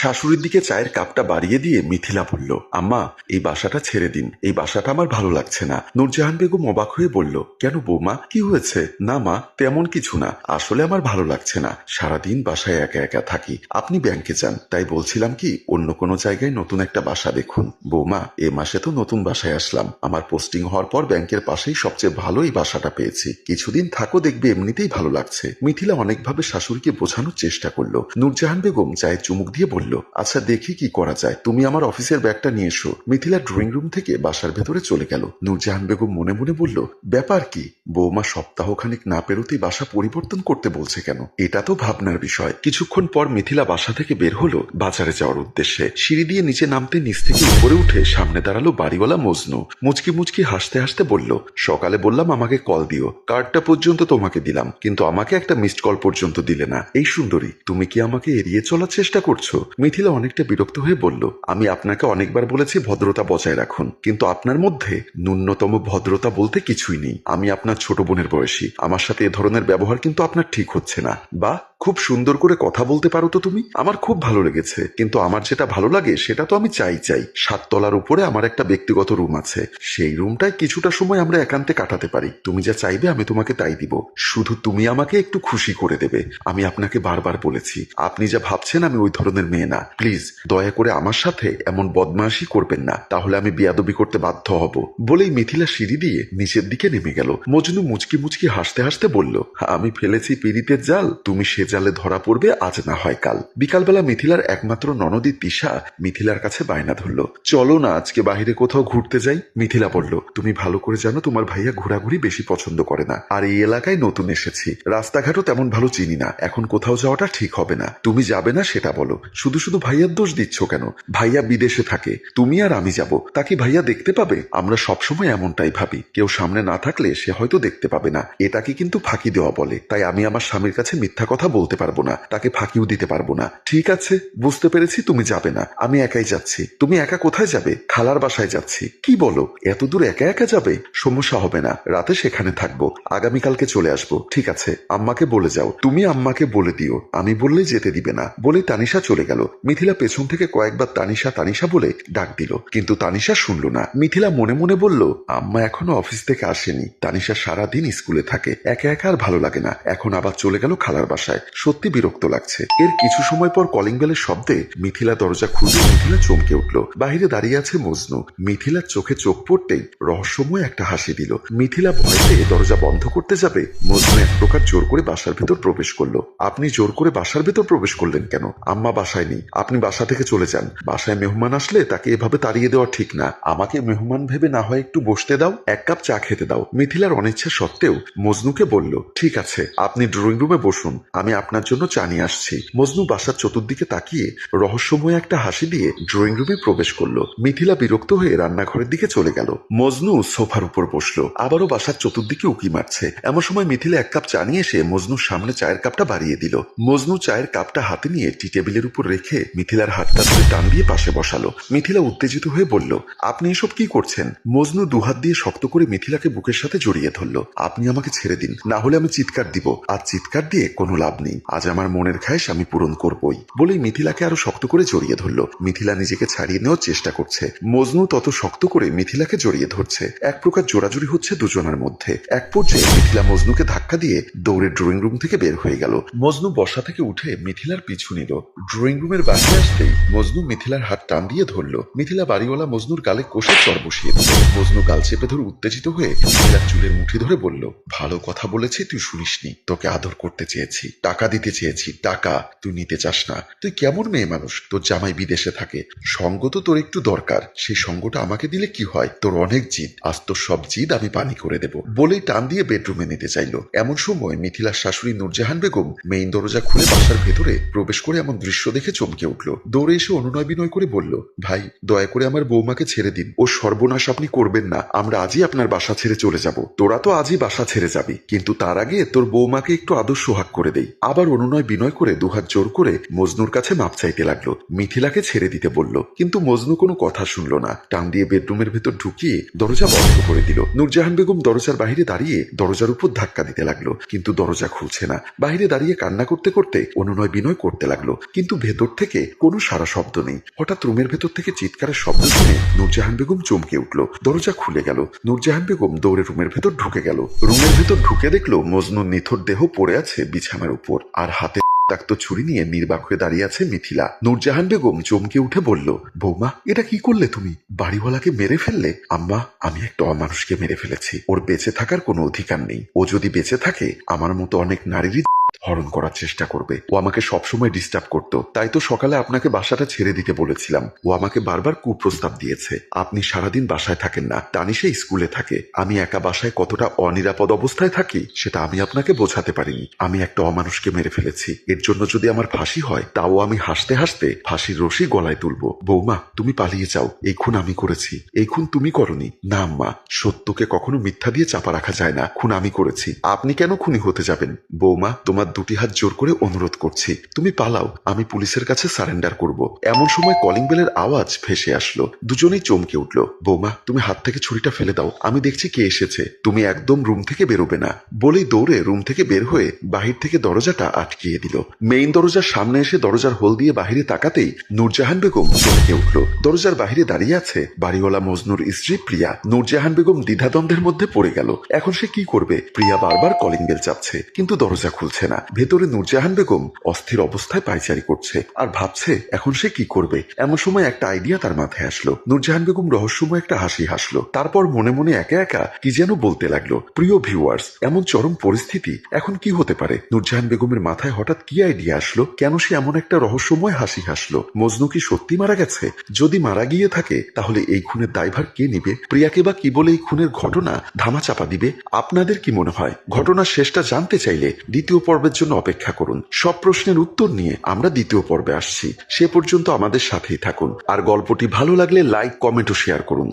শাশুড়ির দিকে চায়ের কাপটা বাড়িয়ে দিয়ে মিথিলা বলল, আম্মা, এই বাসাটা ছেড়ে দিন। এই বাসাটা আমার ভালো লাগছে না। নূরজাহান বেগম অবাক হয়ে বলল, কেন বৌমা? কি হয়েছে? না মা, তেমন কিছু না। আসলে আমার ভালো লাগছে না। সারাদিন বাসায় একা একা থাকি। আপনি ব্যাংকে যান। তাই বলছিলাম কি, অন্য কোনো জায়গায় নতুন একটা বাসা দেখুন। বৌমা, এ মাসে তো নতুন বাসায় আসলাম। আমার পোস্টিং হওয়ার পর ব্যাংকের পাশেই সবচেয়ে ভালো এই বাসাটা পেয়েছি। কিছুদিন থাকো, দেখবে এমনিতেই ভালো লাগছে। মিথিলা অনেকভাবে শাশুড়িকে বোঝানোর চেষ্টা করল। নূরজাহান বেগম চায়ের চুমুক দিয়ে বলল আচ্ছা দেখি কি করা যায়। তুমি আমার অফিসের ব্যাগটা নিয়ে এসো। মিথিলা ড্রয়িং রুম থেকে বাসার ভেতরে চলে গেল। নূরজাহান বেগম মনে মনে বলল, ব্যাপার কি? বৌমা সপ্তাহখানিক না পেরোতেই বাসা পরিবর্তন করতে বলছে কেন? এটা তো ভাবনার বিষয়। কিছুক্ষণ পর মিথিলা বাসা থেকে বের হলো বাজারে যাওয়ার উদ্দেশ্যে। সিঁড়ি দিয়ে নিচে নামতে নিচ থেকে উপরে উঠে সামনে দাঁড়াল বাড়িওয়ালা মজনু। মুচকি মুচকি হাসতে হাসতে বলল, সকালে বললাম আমাকে কল দিও। কার্ডটা পর্যন্ত তোমাকে দিলাম, কিন্তু আমাকে একটা মিসড কল পর্যন্ত দিলে না। এই সুন্দরী, তুমি কি আমাকে এড়িয়ে চলার চেষ্টা করছ? মিথিলা অনেকটা বিরক্ত হয়ে বলল, আমি আপনাকে অনেকবার বলেছি ভদ্রতা বজায় রাখুন, কিন্তু আপনার মধ্যে ন্যূনতম ভদ্রতা বলতে কিছুই নেই। আমি আপনার ছোট বোনের বয়সী। আমার সাথে এ ধরনের ব্যবহার কিন্তু আপনার ঠিক হচ্ছে না। বা খুব সুন্দর করে কথা বলতে পারো তো তুমি? আমার খুব ভালো লেগেছে। কিন্তু আমার যেটা ভালো লাগে, সেটা তো আমি চাই চাই। সাততলার উপরে আমার একটা ব্যক্তিগত রুম আছে। সেই রুমটায় কিছুটা সময় আমরা একান্তে কাটাতে পারি। তুমি যা চাইবে, আমি তোমাকে তাই দিব। শুধু তুমি আমাকে একটু খুশি করে দেবে। আমি আপনাকে বারবার বলেছি। আপনি যা ভাবছেন, আমি ওই ধরনের মেয়ে না। প্লিজ, দয়া করে আমার সাথে এমন বদমাশি করবেন না। তাহলে আমি বিয়াদবি করতে বাধ্য হব। বলেই মিথিলা সিঁড়ি দিয়ে নিচের দিকে নেমে গেল। মজনু মুচকি মুচকি হাসতে হাসতে বলল, আমি ফেলেছি পিড়িতের জাল। তুমি সে জালে ধরা পড়বে, আজ না হয় কাল। বিকালবেলা মিথিলার একমাত্র ননদী তিশা মিথিলার কাছে বায়না ধরল। চলো না, আজকে বাইরে কোথাও ঘুরতে যাই। মিথিলা বলল, তুমি ভালো করে জানো, তোমার ভাইয়া ঘোরাঘুরি বেশি পছন্দ করে না। আর এই এলাকায় নতুন এসেছি। রাস্তাঘাটও তেমন ভালো চিনি না। এখন কোথাও যাওয়াটা ঠিক হবে না। তুমি যাবে না সেটা বলো। শুধু শুধু ভাইয়ার দোষ দিচ্ছ কেন? ভাইয়া বিদেশে থাকে। তুমি আর আমি যাব। তাকে ভাইয়া দেখতে পাবে? আমরা সবসময় এমনটাই ভাবি। কেউ সামনে না থাকলে সে হয়তো দেখতে পাবে না। এটাকে কিন্তু ফাঁকি দেওয়া বলে। তাই আমি আমার স্বামীর কাছে মিথ্যা কথা বলতে পারব না, তাকে ফাঁকিও দিতে পারব না। ঠিক আছে, বুঝতে পেরেছি, তুমি যাবে না। আমি একাই যাচ্ছি। তুমি একা কোথায় যাবে? খালার বাসায় যাচ্ছি। কি বলো? এত দূর একা একা যাবে? সমস্যা হবে না। রাতে সেখানে থাকব। আগামীকালকে চলে আসব। ঠিক আছে, আম্মাকে বলে যাও। তুমি আম্মাকে বলে দিও। আমি বললে যেতে দিবে না। বলে তানিশা চলে গেল। মিথিলা পেছন থেকে কয়েকবার তানিশা তানিশা বলে ডাক দিল। কিন্তু তানিশা শুনল না। মিথিলা মনে মনে বলল, আম্মা এখনও অফিস থেকে আসেনি। তানিশা সারাদিন স্কুলে থাকে। একা একা আর ভালো লাগে না। এখন আবার চলে গেল খালার বাসায়। সত্যি বিরক্ত লাগছে। এর কিছু সময় পর কলিং বেলের শব্দে মিথিলা দরজা খুলে মিথিলা চমকে উঠল। বাহিরে দাঁড়িয়ে আছে মজনু। মিথিলার চোখে চোখ পড়তেই রহস্যময় একটা হাসি দিল। মিথিলা ভয় পেয়ে দরজা বন্ধ করতে যাবে, মজনু এক প্রকার জোর করে বাসার ভেতর প্রবেশ করল। আপনি জোর করে বাসার ভেতর প্রবেশ করলেন কেন? আম্মা বাসায় নেই। আপনি বাসা থেকে চলে যান। বাসায় মেহমান আসলে তাকে এভাবে তাড়িয়ে দেওয়া ঠিক না। আমাকে মেহমান ভেবে না হয় একটু বসতে দাও, এক কাপ চা খেতে দাও। মিথিলার অনিচ্ছা সত্ত্বেও মজনুকে বলল, ঠিক আছে, আপনি ড্রয়িং রুমে বসুন। আমি আপনার জন্য চা নিয়ে আসছি। মজনু বাসার চতুর্দিকে তাকিয়ে রহস্যময় একটা হাসি দিয়ে ড্রয়িং রুমে প্রবেশ করল। মিথিলা বিরক্ত হয়ে রান্নাঘরের দিকে চলে গেল। মজনু সোফার উপর বসল। আবারও বাসার চতুর্দিকে উকি মারছে। এমন সময় মিথিলা এক কাপ চা নিয়ে এসে মজনুর সামনে চায়ের কাপটা বাড়িয়ে দিল। মজনু চায়ের কাপটা হাতে নিয়ে টি টেবিলের উপর রেখে মিথিলার হাতটা ধরে টান দিয়ে পাশে বসালো। মিথিলা উত্তেজিত হয়ে বলল, আপনি এসব কি করছেন? মজনু দুহাত দিয়ে শক্ত করে মিথিলাকে বুকের সাথে জড়িয়ে ধরলো। আপনি আমাকে ছেড়ে দিন, না হলে আমি চিৎকার দিব। আর চিৎকার দিয়ে কোনো লাভ নেই। আজ আমার মনের খায়স আমি পূরণ করবই। বলেই মিথিলাকে আরও শক্ত করে জড়িয়ে ধরলো। মিথিলা নিজেকে ছাড়িয়ে নেওয়ার চেষ্টা করছে। মজনু তত শক্ত করে মিথিলাকে জড়িয়ে ধরছে। এক প্রকার জোরাজুরি হচ্ছে দুজনের মধ্যে। এক পর্যায়ে মিথিলা মজনুকে ধাক্কা দিয়ে দৌড়ে ড্রয়িং রুম থেকে বের হয়ে গেল। মজনু বসা থেকে উঠে মিথিলার পিছু নিল। ড্রয়িং রুমের বাইরে আসতেই মজনু মিথিলার হাত টান দিয়ে ধরলো। মিথিলা বাড়িওয়ালা মজনুর গালে কোষে চর বসিয়ে দিল। মজনু গাল চেপে ধরে উত্তেজিত হয়ে মিথিলার চুলের মুঠি ধরে বলল, ভালো কথা বলেছি, তুই শুনিসনি। তোকে আদর করতে চেয়েছি। টাকা দিতে চেয়েছি। টাকা তুই নিতে চাস না। তুই কেমন মেয়ে মানুষ? তোর জামাই বিদেশে থাকে। সঙ্গ তো তোর একটু দরকার। সেই সঙ্গটা আমাকে দিলে কি হয়? তোর অনেক জিদ। আজ তোর সব জিদ আমি পানি করে দেব। বলেই টান দিয়ে বেডরুমে নিতে চাইলো। এমন সময় মিথিলার শাশুড়ি নূরজাহান বেগম মেইন দরজা খুলে বাসার ভেতরে প্রবেশ করে এমন দৃশ্য দেখে চমকে উঠল। দৌড়ে এসে অনুনয় বিনয় করে বলল, ভাই, দয়া করে আমার বৌমাকে ছেড়ে দিন। ও সর্বনাশ আপনি করবেন না। আমরা আজই আপনার বাসা ছেড়ে চলে যাব। তোরা তো আজই বাসা ছেড়ে যাবি। কিন্তু তার আগে তোর বৌমাকে একটু আদর সোহাগ করে দেই। আবার অনুনয় বিনয় করে দুহাত জোর করে মজনুর কাছে মাপ চাইতে লাগল। মিথিলাকে ছেড়ে দিতে বলল। কিন্তু মজনু কোনো কথা শুনলো না। টান দিয়ে বেডরুমের ভেতর ঢুকিয়ে দরজা বন্ধ করে দিল। নূরজাহান বেগম দরজার বাহিরে দাঁড়িয়ে দরজার উপর ধাক্কা দিতে লাগল। কিন্তু দরজা খুলছে না। বাহিরে দাঁড়িয়ে কান্না করতে করতে অনুনয় বিনয় করতে লাগল। কিন্তু ভেতর থেকে কোনো সারা শব্দ নেই। হঠাৎ রুমের ভেতর থেকে চিৎকারের শব্দ শুনে নূরজাহান বেগম চমকে উঠল। দরজা খুলে গেল। নূরজাহান বেগম দৌড়ে রুমের ভেতর ঢুকে গেল। রুমের ভেতর ঢুকে দেখল মজনুর নিথর দেহ পড়ে আছে বিছানার উপর। আর হাতে রক্তাক্ত ছুরি নিয়ে নির্বাক হয়ে দাঁড়িয়ে আছে মিথিলা। নূরজাহান বেগম চমকে উঠে বলল, বৌমা, এটা কি করলে তুমি? বাড়িওয়ালাকে মেরে ফেললে? আম্মা, আমি একটা অমানুষকে মেরে ফেলেছি। ওর বেঁচে থাকার কোনো অধিকার নেই। ও যদি বেঁচে থাকে, আমার মতো অনেক নারীরই হরণ করার চেষ্টা করবে। ও আমাকে সবসময় ডিস্টার্ব করতো। তাই তো সকালে আপনাকে বাসাটা ছেড়ে দিতে বলেছিলাম। ও আমাকে বারবার কুপ্রস্তাব দিয়েছে। আপনি সারাদিন বাসায় থাকেন না। তানিশে স্কুলে থাকে। আমি একা বাসায় কতটা অনিরাপদ অবস্থায় থাকি, সেটা আমি আপনাকে বোঝাতে পারিনি। আমি একটা অমানুষকে মেরে ফেলেছি। এর জন্য যদি আমার ফাঁসি হয়, তাও আমি হাসতে হাসতে ফাঁসির রশি গলায় তুলব। বৌমা, তুমি পালিয়ে যাও। এই খুন আমি করেছি। এই খুন তুমি করনি। না, আম্মা। সত্যকে কখনো মিথ্যা দিয়ে চাপা রাখা যায় না। খুন আমি করেছি। আপনি কেন খুনি হতে যাবেন? বৌমা, তোমার দুটি হাত জোর করে অনুরোধ করছি। তুমি পালাও, আমি পুলিশের কাছে সারেন্ডার করব। এমন সময় কলিং বেলের আওয়াজ ভেসে আসলো। দুজনেই চমকে উঠল। বৌমা, তুমি হাত থেকে ছুরিটা ফেলে দাও, আমি দেখছি কে এসেছে। তুমি একদম রুম থেকে বেরোবে না। বলেই দৌড়ে রুম থেকে বের হয়ে বাহির থেকে দরজাটা আটকিয়ে দিল। মেইন দরজার সামনে এসে দরজার হোল দিয়ে বাহিরে তাকাতেই নূরজাহান বেগম চমকে উঠল। দরজার বাহিরে দাঁড়িয়ে আছে বাড়িওয়ালা মজনুর স্ত্রী প্রিয়া। নূরজাহান বেগম দ্বিধাদ্বন্দ্বের মধ্যে পড়ে গেল। এখন সে কি করবে? প্রিয়া বারবার কলিং বেল চাপছে, কিন্তু দরজা খুলছে না। ভেতরে নূরজাহান বেগম অস্থির অবস্থায় পাইচারি করছে আর ভাবছে, এখন সে কি করবে? এমন সময় একটা আইডিয়া তার মাথায় আসলো। নূরজাহান বেগম রহস্যময় একটা হাসি হাসলো। তারপর মনে মনে একা একা কি যেন বলতে লাগল। প্রিয় ভিউয়ার্স এমন চরম পরিস্থিতি এখন কি হতে পারে? নূরজাহান বেগমের মাথায় হঠাৎ কি আইডিয়া আসলো? কেন সে এমন একটা রহস্যময় হাসি হাসলো? মজনু কি সত্যি মারা গেছে? যদি মারা গিয়ে থাকে, তাহলে এই খুনের দায়ভার কে নিবে? প্রিয়াকে বা কি বলে এই খুনের ঘটনা ধামাচাপা দিবে? আপনাদের কি মনে হয়? ঘটনার শেষটা জানতে চাইলে দ্বিতীয় পর্বের জন্য অপেক্ষা করুন। সব প্রশ্নের উত্তর নিয়ে আমরা দ্বিতীয় পর্বে আসছি। সে পর্যন্ত আমাদের সাথেই থাকুন। আর গল্পটি ভালো লাগলে লাইক, কমেন্ট ও শেয়ার করুন।